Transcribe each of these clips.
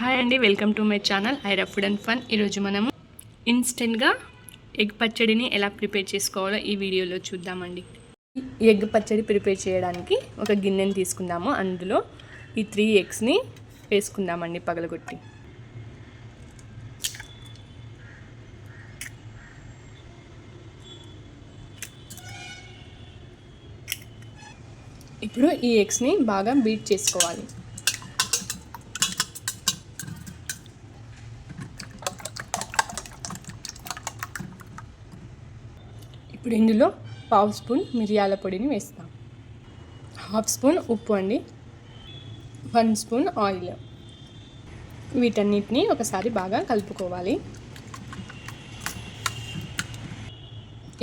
Hi అండి welcome to my channel I food and fun. ఈరోజు మనము ఇన్స్టెంట్గా ఎగ్ పచ్చడిని ఎలా ప్రిపేర్ చేసుకోవాలో ఈ వీడియోలో చూద్దామండి. ఎగ్ పచ్చడి ప్రిపేర్ చేయడానికి ఒక గిన్నెని తీసుకుందాము. అందులో ఈ త్రీ ఎగ్స్ని వేసుకుందామండి పగలగొట్టి. ఇప్పుడు ఈ ఎగ్స్ని బాగా బీట్ చేసుకోవాలి. ఇప్పుడు ఇందులో పావు స్పూన్ మిరియాల పొడిని వేస్తాం. హాఫ్ స్పూన్ ఉప్పు అండి. One spoon oil. వీటన్నిటిని ఒకసారి బాగా కలుపుకోవాలి.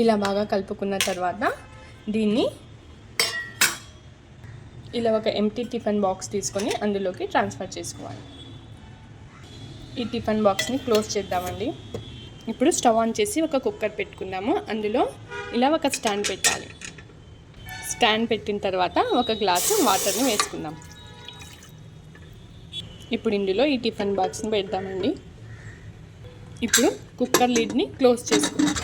ఇలా బాగా కలుపుకున్న తర్వాత దీన్ని ఇలా ఒక ఎంటీ టిఫిన్ బాక్స్ తీసుకొని అందులోకి ట్రాన్స్ఫర్ చేసుకోవాలి. ఈ టిఫిన్ బాక్స్ని క్లోజ్ చేద్దామండి. ఇప్పుడు స్టవ్ ఆన్ చేసి ఒక కుక్కర్ పెట్టుకుందాము. అందులో ఇలా ఒక స్టాండ్ పెట్టాలి. స్టాండ్ పెట్టిన తర్వాత ఒక గ్లాసు వాటర్ని వేసుకుందాం. ఇప్పుడు ఇందులో ఈ టిఫిన్ బాక్స్ని పెడదామండి. ఇప్పుడు కుక్కర్ లిడ్ని క్లోజ్ చేసుకుందాం.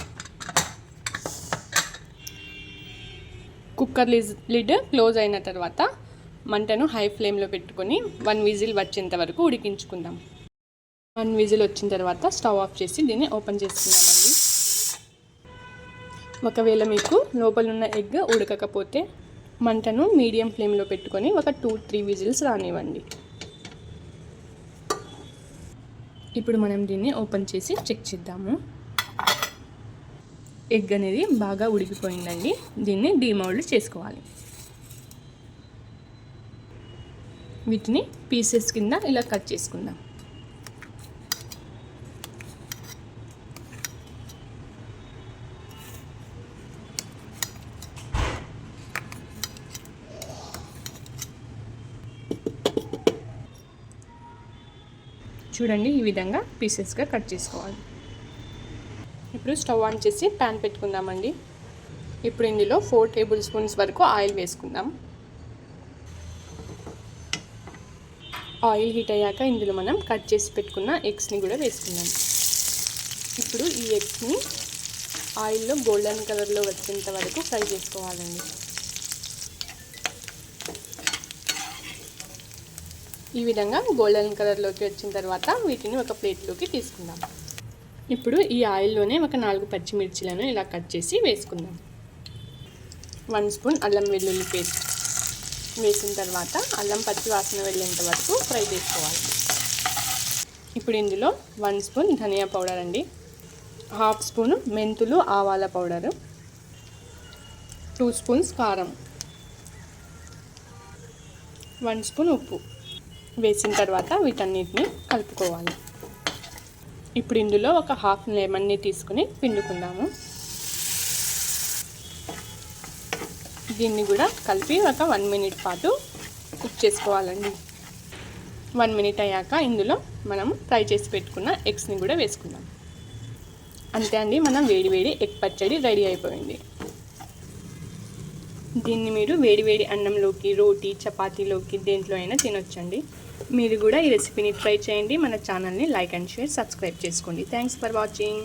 కుక్కర్ లిడ్ క్లోజ్ అయిన తర్వాత మంటను హై ఫ్లేమ్లో పెట్టుకొని వన్ విజిల్ వచ్చేంత వరకు ఉడికించుకుందాం. వన్ విజిల్ వచ్చిన తర్వాత స్టవ్ ఆఫ్ చేసి దీన్ని ఓపెన్ చేసుకుందామండి. ఒకవేళ మీకు లోపల ఉన్న ఎగ్ ఉడకకపోతే మంటను మీడియం ఫ్లేమ్లో పెట్టుకొని ఒక టూ త్రీ విజిల్స్ రానివ్వండి. ఇప్పుడు మనం దీన్ని ఓపెన్ చేసి చెక్ చేద్దాము. ఎగ్ అనేది బాగా ఉడికిపోయిందండి. దీన్ని డీమౌల్డ్ చేసుకోవాలి. వీటిని పీసెస్ కింద ఇలా కట్ చేసుకుందాం. చూడండి ఈ విధంగా పీసెస్గా కట్ చేసుకోవాలి. ఇప్పుడు స్టవ్ ఆన్ చేసి ప్యాన్ పెట్టుకుందామండి. ఇప్పుడు ఇందులో ఫోర్ టేబుల్ స్పూన్స్ వరకు ఆయిల్ వేసుకుందాం. ఆయిల్ హీట్ అయ్యాక ఇందులో మనం కట్ చేసి పెట్టుకున్న ఎగ్స్ని కూడా వేసుకుందాం. ఇప్పుడు ఈ ఎగ్స్ని ఆయిల్లో గోల్డెన్ కలర్లో వచ్చేంత వరకు ఫ్రై చేసుకోవాలండి. ఈ విధంగా గోల్డెన్ కలర్లోకి వచ్చిన తర్వాత వీటిని ఒక ప్లేట్లోకి తీసుకుందాం. ఇప్పుడు ఈ ఆయిల్లోనే ఒక నాలుగు పచ్చిమిర్చిలను ఇలా కట్ చేసి వేసుకుందాం. వన్ స్పూన్ అల్లం వెల్లుల్లి పేస్ట్ వేసిన తర్వాత అల్లం పచ్చి వాసన వెళ్ళేంత వరకు ఫ్రై చేసుకోవాలి. ఇప్పుడు ఇందులో వన్ స్పూన్ ధనియా పౌడర్ అండి హాఫ్ స్పూన్ మెంతులు ఆవాల పౌడరు టూ స్పూన్స్ కారం వన్ స్పూన్ ఉప్పు. వేసిన తర్వాత వీటన్నిటిని కలుపుకోవాలి. ఇప్పుడు ఇందులో ఒక హాఫ్ లెమన్ని తీసుకుని పిండుకుందాము. దీన్ని కూడా కలిపి ఒక వన్ మినిట్ పాటు కుక్ చేసుకోవాలండి. వన్ మినిట్ అయ్యాక ఇందులో మనం ఫ్రై చేసి పెట్టుకున్న ఎగ్స్ని కూడా వేసుకుందాం. అంతే అండి మనం వేడి వేడి ఎగ్ పచ్చడి రెడీ అయిపోయింది. దీన్ని మీరు వేడి వేడి అన్నంలోకి రోటీ చపాతీలోకి దేంట్లో అయినా తినొచ్చండి. మీరు కూడా ఈ రెసిపీని ట్రై చేయండి. మన ఛానల్ని లైక్ అండ్ షేర్ సబ్స్క్రైబ్ చేసుకోండి. Thanks for watching